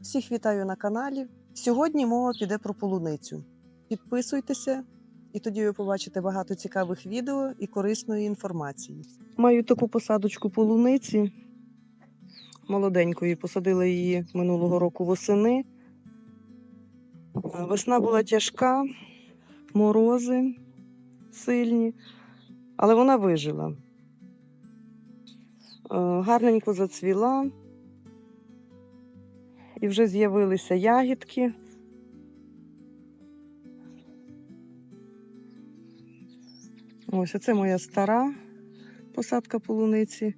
Всіх вітаю на каналі. Сьогодні мова піде про полуницю. Підписуйтеся, і тоді ви побачите багато цікавих відео і корисної інформації. Маю таку посадочку полуниці молоденької. Посадила її минулого року восени. Е, Весна була тяжка, морози сильні, але вона вижила. Е, Гарненько зацвіла. І вже з'явилися ягідки. Ось це моя стара посадка полуниці.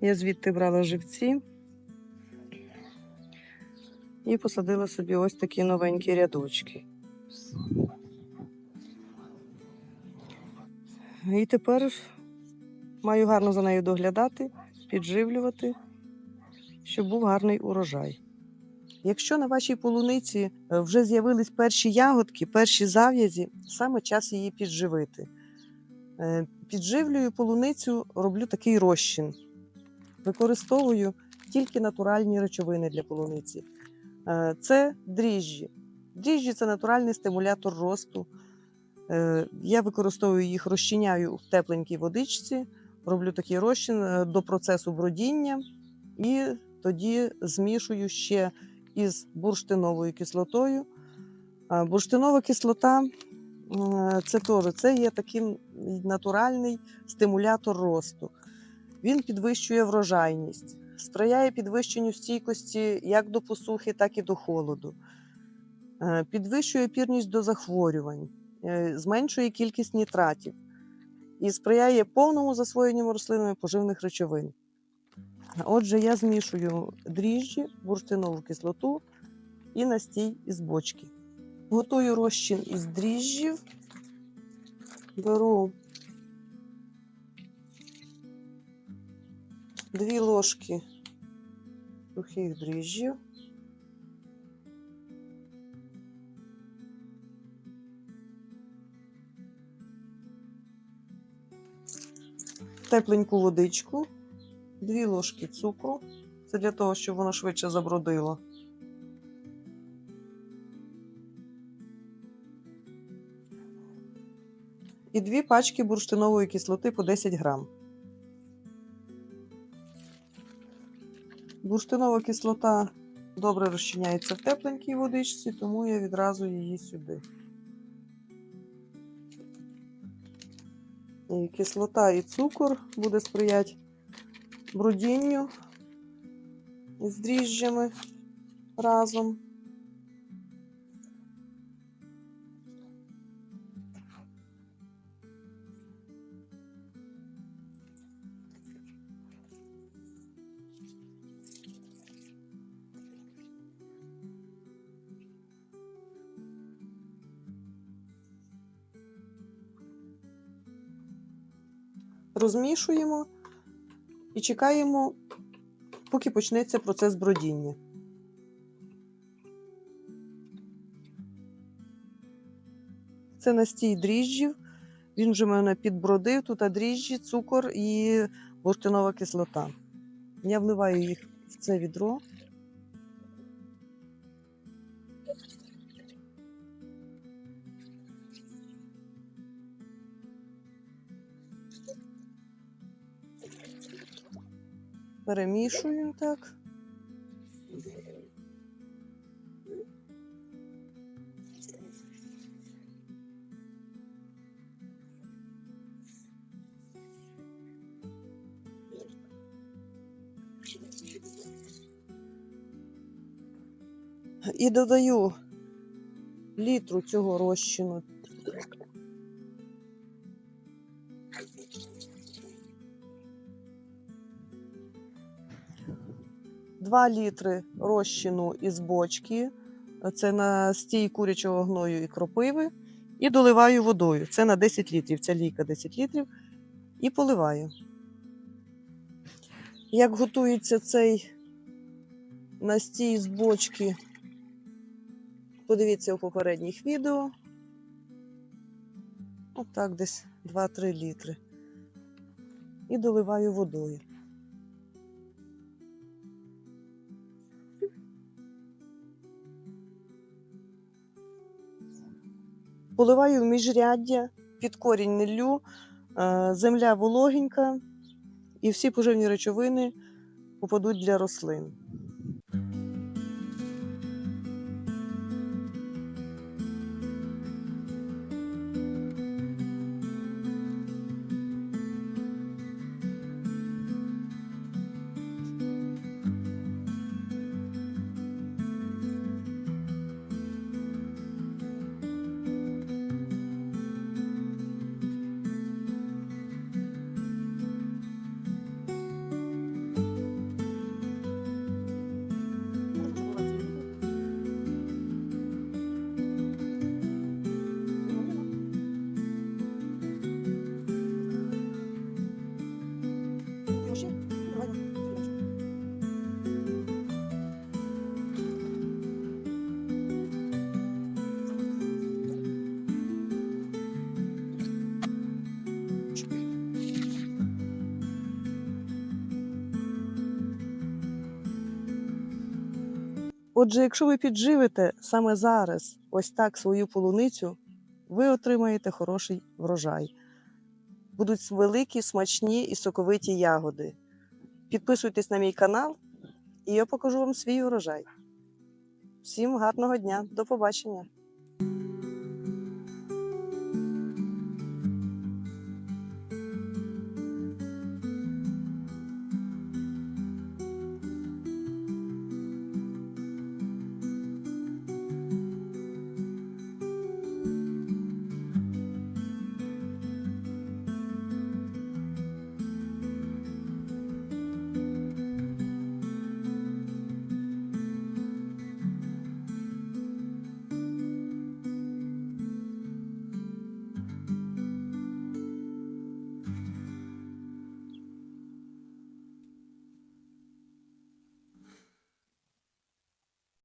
Я звідти брала живці і посадила собі ось такі новенькі рядочки. І тепер маю гарно за нею доглядати, підживлювати щоб був гарний урожай. Якщо на вашій полуниці е, вже з'явились перші ягодки, перші зав'язі, саме час її підживити. Е, Підживлюю полуницю, роблю такий розчин. Використовую тільки натуральні речовини для полуниці. Е, Це дріжджі. Дріжджі це натуральний стимулятор росту. Я використовую їх, розчиняю в тепленькій водичці, роблю такий розчин до процесу бродіння і тоді змішую ще із бурштиновою кислотою. Бурштинова кислота це теж це є таким натуральний стимулятор росту. Він підвищує врожайність, сприяє підвищенню стійкості як до посухи, так і до холоду, Е, підвищує опірність до захворювань, е, зменшує кількість нітратів і сприяє повному засвоєнню рослинами поживних речовин. Отже, я змішую дріжджі, бурштинову кислоту і настій із бочки. Готую розчин із дріжджів. Беру дві ложки сухих дріжджів. Тепленьку водичку. Дві ложки цукру. Це для того, щоб воно швидше забродило. І дві пачки бурштинової кислоти по 10 грам. Бурштинова кислота добре розчиняється в тепленькій водичці, тому я відразу її сюди. І кислота і цукор буде сприяти брудінню з дріжджами разом. Розмішуємо і чекаємо, поки почнеться процес бродіння. Це настій дріжджів. Він вже мене підбродив. Тут дріжджі, цукор і бурштинова кислота. Я вливаю їх в це відро. Перемішую так. І додаю літру цього розчину. Два літри розчину із бочки. Це на стій курячого гною і кропиви. І доливаю водою. Це на 10 літрів. Ця ліка 10 літрів. І поливаю. Як готується цей настій з бочки, подивіться у попередніх відео. Отак, десь 2-3 літри. І доливаю водою. Поливаю в міжряддя, під корінь не е, земля вологенька, і всі поживні речовини попадуть для рослин. Отже, якщо ви підживите саме зараз ось так свою полуницю, ви отримаєте хороший врожай. Будуть великі, смачні і соковиті ягоди. Підписуйтесь на мій канал, і я покажу вам свій урожай. Всім гарного дня, до побачення!